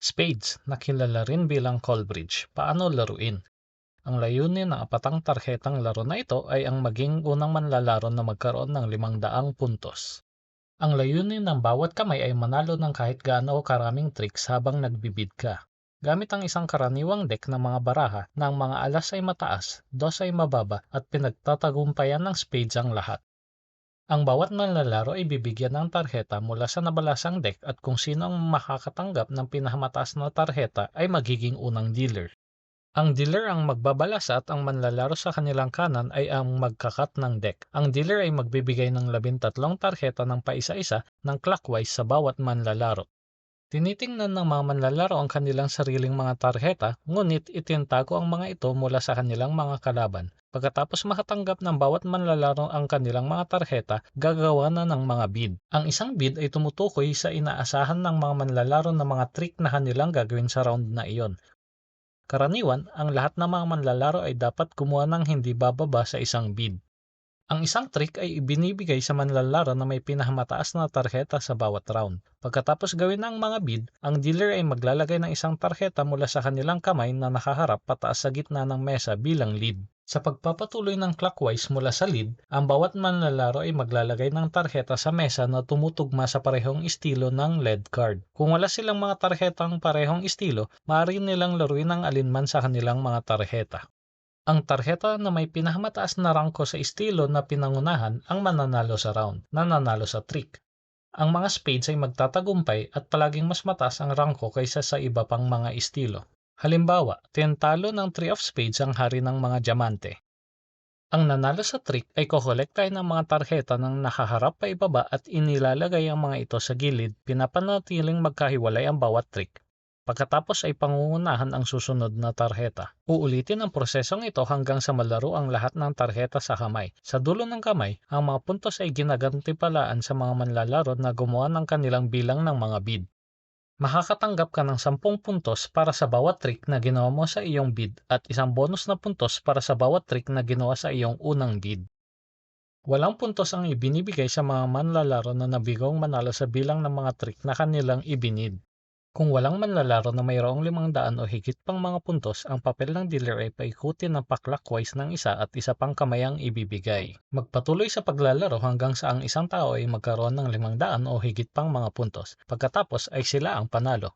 Spades, na kilala rin bilang call bridge, paano laruin? Ang layunin ng apatang tarhetang laro na ito ay ang maging unang manlalaro na magkaroon ng limang daang puntos. Ang layunin ng bawat kamay ay manalo ng kahit gaano karaming tricks habang nagbibid ka. Gamit ang isang karaniwang deck ng mga baraha na ang mga alas ay mataas, dos ay mababa at pinagtatagumpayan ng spades ang lahat. Ang bawat manlalaro ay bibigyan ng tarheta mula sa nabalasang deck at kung sino ang makakatanggap ng pinakamataas na tarheta ay magiging unang dealer. Ang dealer ang magbabalasa at ang manlalaro sa kanilang kanan ay ang magkakat ng deck. Ang dealer ay magbibigay ng labintatlong tarheta ng paisa-isa ng clockwise sa bawat manlalaro. Tinitingnan ng mga manlalaro ang kanilang sariling mga tarheta, ngunit itintago ang mga ito mula sa kanilang mga kalaban. Pagkatapos makatanggap ng bawat manlalaro ang kanilang mga tarheta, gagawa na ng mga bid. Ang isang bid ay tumutukoy sa inaasahan ng mga manlalaro na mga trick na kanilang gagawin sa round na iyon. Karaniwan, ang lahat ng mga manlalaro ay dapat kumuha ng hindi bababa sa isang bid. Ang isang trick ay ibinibigay sa manlalaro na may pinakamataas na tarheta sa bawat round. Pagkatapos gawin ang mga bid, ang dealer ay maglalagay ng isang tarheta mula sa kanilang kamay na nakaharap pataas sa gitna ng mesa bilang lead. Sa pagpapatuloy ng clockwise mula sa lead, ang bawat manlalaro ay maglalagay ng tarheta sa mesa na tumutugma sa parehong estilo ng lead card. Kung wala silang mga tarhetang parehong estilo, maaari nilang laruin ang alinman sa kanilang mga tarheta. Ang tarheta na may pinakamataas na rangko sa estilo na pinangunahan ang mananalo sa round, nananalo sa trick. Ang mga spades ay magtatagumpay at palaging mas mataas ang rangko kaysa sa iba pang mga estilo. Halimbawa, tintalo ng 3 of spades ang hari ng mga diamante. Ang nanalo sa trick ay kokolektahin ng mga tarheta ng nakaharap pa ibaba at inilalagay ang mga ito sa gilid, pinapanatiling magkahiwalay ang bawat trick. Pagkatapos ay pangungunahan ang susunod na tarheta. Uulitin ang prosesong ito hanggang sa malaro ang lahat ng tarheta sa kamay. Sa dulo ng kamay, ang mga puntos ay ginagantipalaan sa mga manlalaro na gumawa ng kanilang bilang ng mga bid. Makakatanggap ka ng 10 puntos para sa bawat trick na ginawa mo sa iyong bid at isang bonus na puntos para sa bawat trick na ginawa sa iyong unang bid. Walang puntos ang ibinibigay sa mga manlalaro na nabigong manalo sa bilang ng mga trick na kanilang ibinid. Kung walang manlalaro na mayroong 500 o higit pang mga puntos, ang papel ng dealer ay paikutin ng pa-clockwise ng isa at isa pang kamay ang ibibigay. Magpatuloy sa paglalaro hanggang sa ang isang tao ay magkaroon ng 500 o higit pang mga puntos. Pagkatapos ay sila ang panalo.